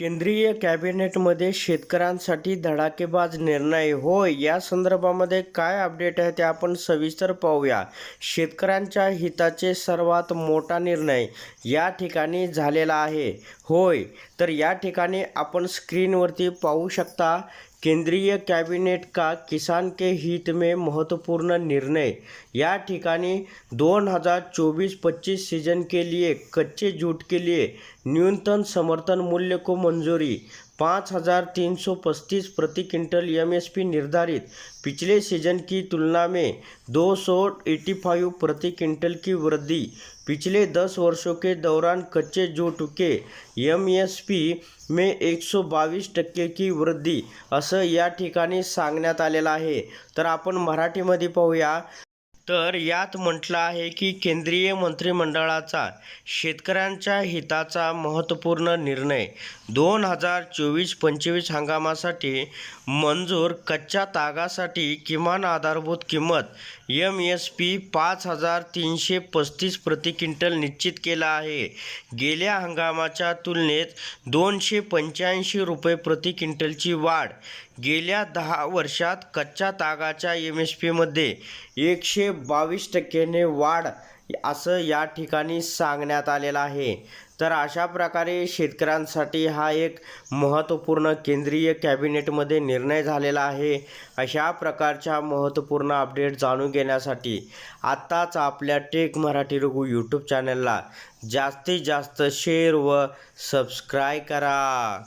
केंद्रीय कॅबिनेटमध्ये शेतकऱ्यांसाठी धडाकेबाज निर्णय होय या संदर्भामध्ये काय अपडेट आहे ते आपण सविस्तर पाहूया. शेतकऱ्यांच्या हिताचे सर्वात मोठा निर्णय या ठिकाणी झालेला आहे. होय तर या ठिकाणी आपण स्क्रीनवरती पाहू शकता केंद्रीय कैबिनेट का किसान के हित में महत्त्वपूर्ण निर्णय? या ठिकाणी दोन हजार चौबीस पच्चीस सीजन के लिए कच्चे जूट के लिए न्यूनतम समर्थन मूल्य को मंजूरी पाँच हजार तीन सौ पस्तीस प्रति क्विंटल यम एस पी निर्धारित पिछले सीजन की तुलना में दो सौ एटी फाइव प्रति क्विंटल की वृद्धि। पिछले दस वर्षों के दौरान कच्चे जूट के एम एस पी में एक सौ बावीस टक्के की वृद्धी असं या ठिकाणी सांगण्यात आलेलं आहे. तर आपण मराठीमध्ये पाहूया. तर यात म्हटलं आहे की केंद्रीय मंत्रिमंडळाचा शेतकऱ्यांच्या हिताचा महत्त्वपूर्ण निर्णय दोन हजार चोवीस पंचवीस हंगामासाठी मंजूर कच्च्या तागासाठी किमान आधारभूत किंमत एम एस पी पाच हजार तीनशे पस्तीस प्रति क्विंटल निश्चित केला आहे. गेल्या हंगामाच्या तुलनेत दोनशे पंच्याऐंशी रुपये प्रति क्विंटलची वाढ गेल्या दहा वर्षात कच्च्या तागाच्या एम एस पीमध्ये एकशे बावीस टक्क्याने वाढ असं या ठिकाणी सांगण्यात आलेलं आहे. तर अशा प्रकारे शेतकऱ्यांसाठी हा एक महत्त्वपूर्ण केंद्रीय कॅबिनेटमध्ये निर्णय झालेला आहे. अशा प्रकारच्या महत्त्वपूर्ण अपडेट जाणून घेण्यासाठी आत्ताच आपल्या टेक मराठी रघु यूट्यूब चॅनलला जास्तीत जास्त शेअर व सबस्क्राईब करा.